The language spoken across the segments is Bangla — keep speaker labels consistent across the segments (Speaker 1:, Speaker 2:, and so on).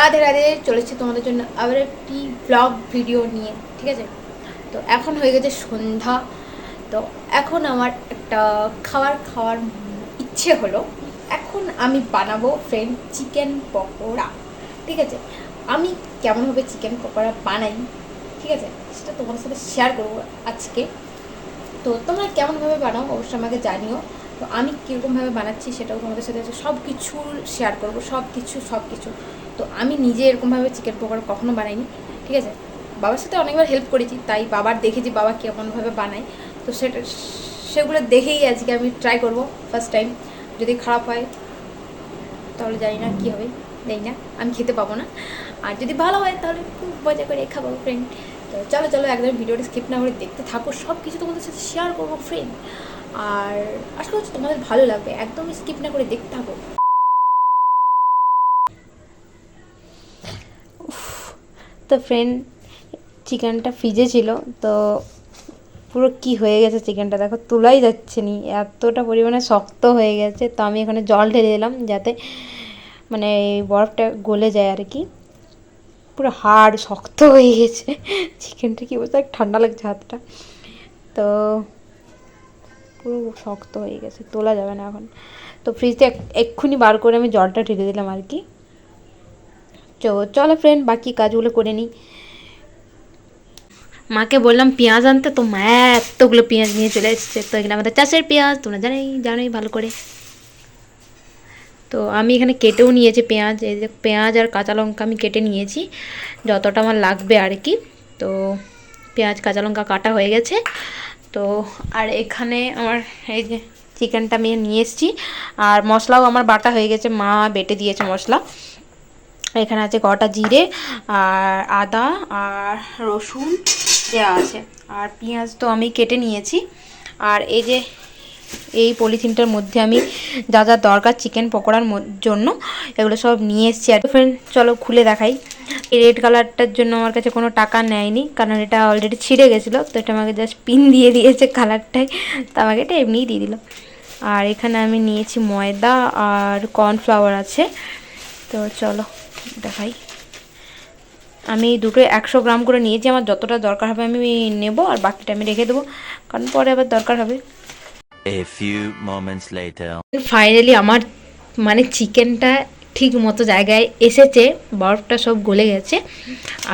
Speaker 1: রাধে রাধে চলেছে তোমাদের জন্য আবার একটি ব্লগ ভিডিও নিয়ে, ঠিক আছে? তো এখন হয়ে গেছে সন্ধ্যা। তো এখন আমার একটা খাবার খাওয়ার ইচ্ছে হলো। এখন আমি বানাবো ফ্রেন্ড চিকেন পকোড়া, ঠিক আছে? আমি কেমনভাবে চিকেন পকোড়া বানাই, ঠিক আছে? সেটা তোমাদের সাথে শেয়ার করব আজকে। তো তোমরা কেমনভাবে বানাও অবশ্যই আমাকে জানিও। তো আমি কীরকমভাবে বানাচ্ছি সেটাও তোমাদের সাথে সব কিছু শেয়ার করব সব কিছু সব কিছু তো আমি নিজে এরকমভাবে চিকেন পকোড়া কখনো বানাইনি, ঠিক আছে? বাবার সাথে অনেকবার হেল্প করেছি, তাই বাবার দেখেছি বাবা কেমনভাবে বানায়। তো সেটা, সেগুলো দেখেই আজকে আমি ট্রাই করব ফার্স্ট টাইম যদি খারাপ হয়, তাহলে জানি না কী হবে, জানি না, আমি খেতে পাবো না। আর যদি ভালো হয়, তাহলে খুব মজা করে খাব ফ্রেন্ড তো চলো চলো, একদম ভিডিওটা স্কিপ না করে দেখতে থাকো সব কিছু তোমাদের সাথে শেয়ার করব ফ্রেন্ড আর আশা করছি তোমাদের ভালো লাগবে, একদমই স্কিপ না করে দেখতে থাকো। তো ফ্রেন্ড চিকেনটা ফ্রিজে ছিল, তো পুরো কি হয়ে গেছে চিকেনটা দেখো, তোলাই যাচ্ছে নি, এতটা পরিমাণে শক্ত হয়ে গেছে, তো আমি এখানে জল ঢেলে দিলাম, যাতে মানে বরফটা গলে যায় আর কি পুরো হাড় শক্ত হয়ে গেছে চিকেনটা কি বলতে ঠান্ডা লাগছে হাতটা। তো পুরো শক্ত হয়ে গেছে, তোলা যাবে না এখন। তো ফ্রিজে এক্ষুনি বার করে আমি জলটা ঢেলে দিলাম আর কি চলো ফ্রেন্ড বাকি কাজগুলো করে নিই। মাকে বললাম, পেঁয়াজ আনতে? তো মা এতগুলো পেঁয়াজ নিয়ে চলে এসছে। তো এখানে আমাদের চাষের পেঁয়াজ, তোমরা জানোই জানোই, ভালো করে। তো আমি এখানে কেটেও নিয়েছি পেঁয়াজ। এই যে পেঁয়াজ আর কাঁচা লঙ্কা আমি কেটে নিয়েছি। যতটা আমার লাগবে আর কি। তো পেঁয়াজ, কাঁচা লঙ্কা কাটা হয়ে গেছে। তো আর এখানে আমার এই যে চিকেনটা আমি নিয়ে এসেছি। আর মশলাও আমার বাটা হয়ে গেছে। মা বেটে দিয়েছে মশলা। এখানে আছে কটা জিরে আর আদা আর রসুন দেওয়া আছে। আর পেঁয়াজ তো আমি কেটে নিয়েছি। আর এই যে এই পলিথিনটার মধ্যে আমি যা যা দরকার চিকেন পকোড়ার জন্য এগুলো সব নিয়ে এসেছি। আর ফ্রেন্ড চলো খুলে দেখাই। এই রেড কালারটার জন্য আমার কাছে কোনো টাকা নেয়নি, কারণ এটা অলরেডি ছিঁড়ে গেছিল, তো এটা আমাকে জাস্ট পিন দিয়ে দিয়েছে কালারটাই তো আমাকে এটা এমনিই দিয়ে দিল। আর এখানে আমি নিয়েছি ময়দা আর কর্নফ্লাওয়ার আছে। তো চলো দেখাই। আমি দুটো একশো গ্রাম করে নিয়েছি আমার যতটা দরকার হবে আমি নেব আর বাকিটা আমি রেখে দেবো কারণ পরে আবার দরকার হবে।
Speaker 2: A few moments later.
Speaker 1: Finally আমার মানে চিকেনটা ঠিক মতো জায়গায় এসেছে বরফটা সব গলে গেছে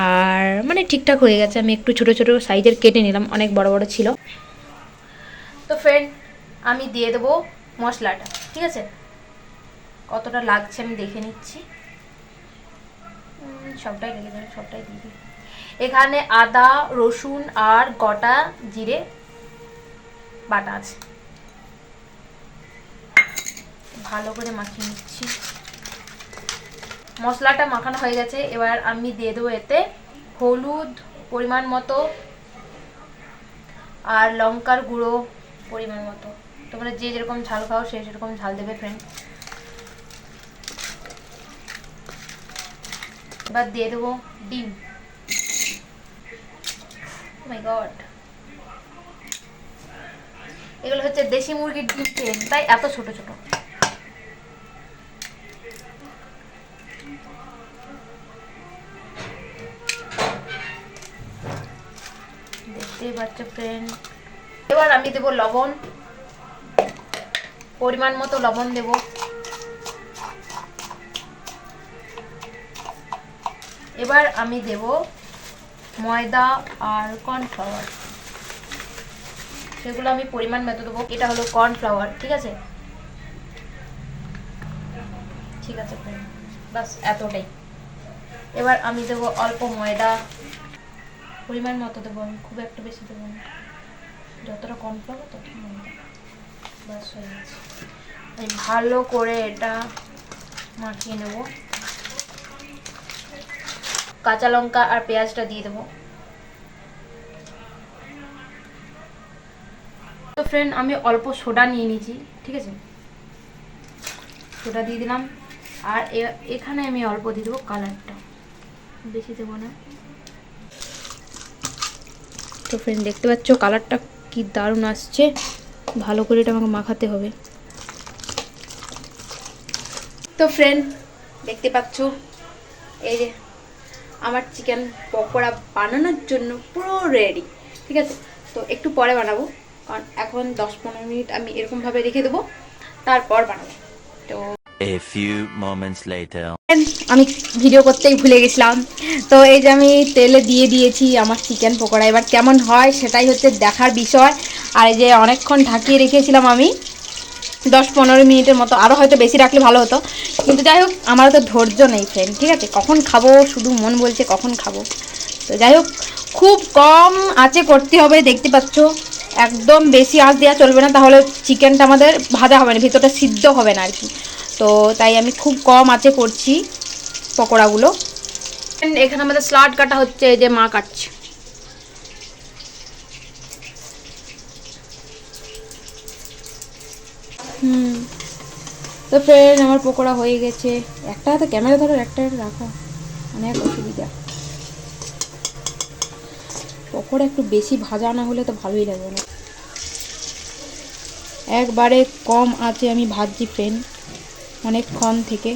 Speaker 1: আর মানে ঠিকঠাক হয়ে গেছে। আমি একটু ছোট ছোট সাইজের কেটে নিলাম অনেক বড় বড় ছিল। তো ফ্রেন্ড আমি দিয়ে দেবো মশলাটা ঠিক আছে? কতটা লাগছে আমি দেখে নিচ্ছি। সবটাই লেগে যাবে সবটাই দিয়ে দিই। এখানে আদা, রসুন আর গোটা জিরে বাটা আছে। ভালো করে মাখিয়ে নিচ্ছি। মশলাটা মাখানো হয়ে গেছে, এবার আমি দিয়ে দেবো এতে হলুদ পরিমাণ মতো আর লঙ্কার গুঁড়ো পরিমাণ মতো। তোমরা যে যেরকম ঝাল খাও সে সেরকম ঝাল দেবে ফ্রেন্ড এবার দিয়ে দেবো, ডিম। মাই গড এগুলো হচ্ছে দেশি মুরগির ডিম ফ্রেন্ড তাই এত ছোট ছোট। দেখতেই পাচ্ছ ফ্রেন্ড এবার আমি দেবো লবণ। পরিমাণ মতো লবণ দেব। এবার আমি দেব ময়দা আর কর্নফ্লাওয়ার সেগুলো আমি পরিমাণ মতো দেবো। এটা হলো কর্নফ্লাওয়ার ঠিক আছে? ঠিক আছে বাস, এতটাই। এবার আমি দেবো অল্প ময়দা। পরিমাণ মতো দেবো আমি, খুব একটা বেশি দেবো না। যতটা কর্নফ্লাওয়ার ততটা ময়দা। বাস, হয়ে গেছে। ভালো করে এটা মাখিয়ে নেব। কাঁচা লঙ্কা আর পেঁয়াজটা দিয়ে দেবো। তো ফ্রেন্ড আমি অল্প সোডা নিয়ে নিয়েছি, ঠিক আছে? সোডা দিয়ে দিলাম। আর এখানে আমি অল্প দিয়ে দেবো কালারটা বেশি দেবো না। তো ফ্রেন্ড দেখতে পাচ্ছ কালারটা কি দারুণ আসছে। ভালো করে এটা আমাকে মাখাতে হবে। তো ফ্রেন্ড দেখতে পাচ্ছ? এই যে আমার চিকেন পকোড়া বানানোর জন্য পুরো রেডি ঠিক আছে? তো একটু পরে বানাবো কারণ এখন দশ পনেরো মিনিট আমি এরকমভাবে রেখে দেবো তারপর বানাবো। তো
Speaker 2: A few moments later.
Speaker 1: আমি ভিডিও করতেই ভুলে গেছিলাম। তো এই যে আমি তেলে দিয়ে দিয়েছি আমার চিকেন পকোড়া এবার কেমন হয় সেটাই হচ্ছে দেখার বিষয়। আর এই যে অনেকক্ষণ ঢাকিয়ে রেখেছিলাম আমি দশ পনেরো মিনিটের মতো আরও হয়তো বেশি রাখলে ভালো হতো। কিন্তু যাই হোক, আমার তো ধৈর্য নেই ফ্রেন্ড ঠিক আছে? কখন খাব, শুধু মন বলছে কখন খাব। তো যাই হোক, খুব কম আঁচে করতে হবে, দেখতে পাচ্ছ। একদম বেশি আঁচ দেওয়া চলবে না, তাহলে চিকেনটা আমাদের ভাজা হবে না, ভিতরটা সিদ্ধ হবে না আর কি তো তাই আমি খুব কম আঁচে করছি পকোড়াগুলো। এখানে আমাদের স্লাড কাটা হচ্ছে যে মা কাটছে। হুম। তো ফ্রেন্ড আমার পকোড়া হয়ে গেছে। একটা হাতে ক্যামেরা ধরো, একটা রাখা। অনেক অসুবিধা। পকোড়া একটু বেশি ভাজা না হলে তো ভালোই লাগবে না। একবারে কম আছে আমি ভাজছি ফ্রেন্ড অনেকক্ষণ থেকে।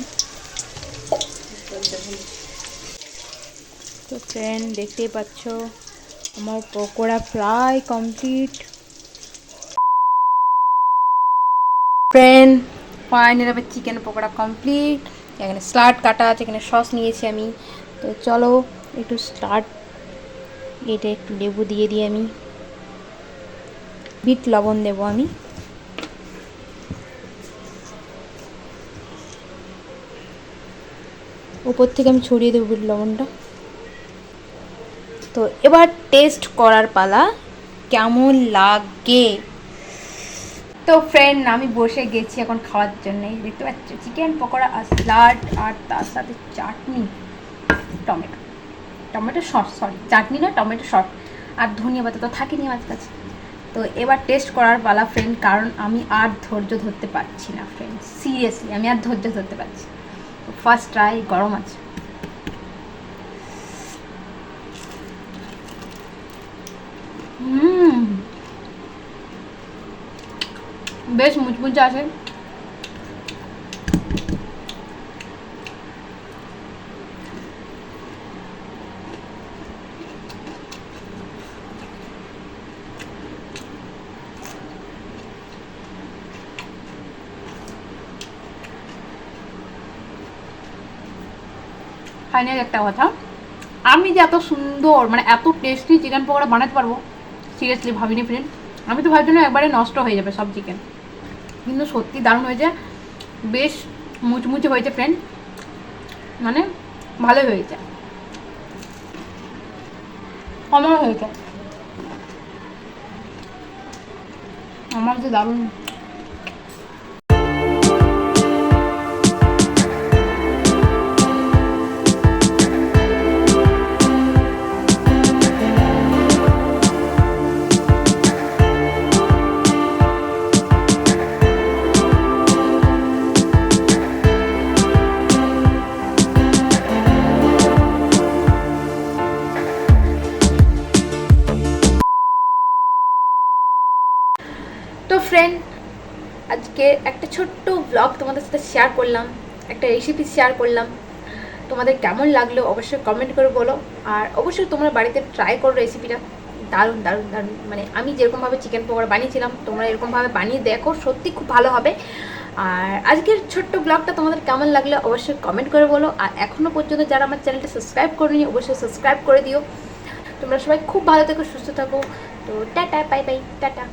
Speaker 1: তো ফ্রেন্ড দেখতেই পাচ্ছ, আমার পকোড়া প্রায় কমপ্লিট ফ্রেন্ড ফাইনাল আবার চিকেন পকোড়া কমপ্লিট এখানে স্লাড কাটা আছে, এখানে সস নিয়েছি আমি। তো চলো, একটু স্টার্ট এটা একটু লেবু দিয়ে দিই আমি। বিট লবণ দেবো আমি। উপর থেকে আমি ছড়িয়ে দেবো বিট লবণটা। তো এবার টেস্ট করার পালা, কেমন লাগে? তো ফ্রেন্ড আমি বসে গেছি এখন খাওয়ার জন্য। দেখতে পাচ্ছ চিকেন পকোড়া আর স্যালাড আর তার সাথে chutney. Tomato. Tomato sauce sorry chutney না, টমেটো সস। আর ধনিয়া পাতা তো থাকেনি আমার কাছে। তো এবার টেস্ট করার পালা ফ্রেন্ড কারণ আমি আর ধৈর্য ধরতে পারছি না ফ্রেন্ড সিরিয়াসলি আমি আর ধৈর্য ধরতে পারছি ফার্স্ট ট্রাই গরম আছে হুম বেশ মুচমুচে আছে। ফাইনাল একটা কথা। আমি যে এত সুন্দর মানে এত টেস্টি চিকেন পকোড়া বানাতে পারব সিরিয়াসলি ভাবিনি ফ্রেন্ড আমি তো ভাবছিলাম একবারে নষ্ট হয়ে যাবে সব চিকেন কিন্তু সত্যি দারুণ হয়েছে। বেশ মুচমুচে হয়েছে ফ্রেন্ড মানে ভালোই হয়েছে। আমার হয়েছে। আমার যে দারুণ। আজকে একটা ছোট্ট ব্লগ তোমাদের সাথে শেয়ার করলাম, একটা রেসিপি শেয়ার করলাম। তোমাদের কেমন লাগল অবশ্যই কমেন্ট করে বলো। আর অবশ্যই তোমরা বাড়িতে ট্রাই করো রেসিপিটা দারুণ দারুণ দারুণ। মানে আমি যেরকমভাবে চিকেন পকোড়া বানিয়েছিলাম, তোমরা এরকমভাবে বানিয়ে দেখো, সত্যি খুব ভালো হবে। আর আজকের ছোট্ট ব্লগটা তোমাদের কেমন লাগল অবশ্যই কমেন্ট করে বলো। আর এখনও পর্যন্ত যারা আমার চ্যানেলটা সাবস্ক্রাইব করেনি, অবশ্যই সাবস্ক্রাইব করে দিও। তোমরা সবাই খুব ভালো থেকো, সুস্থ থাকো। তো টাটা বাই বাই টাটা।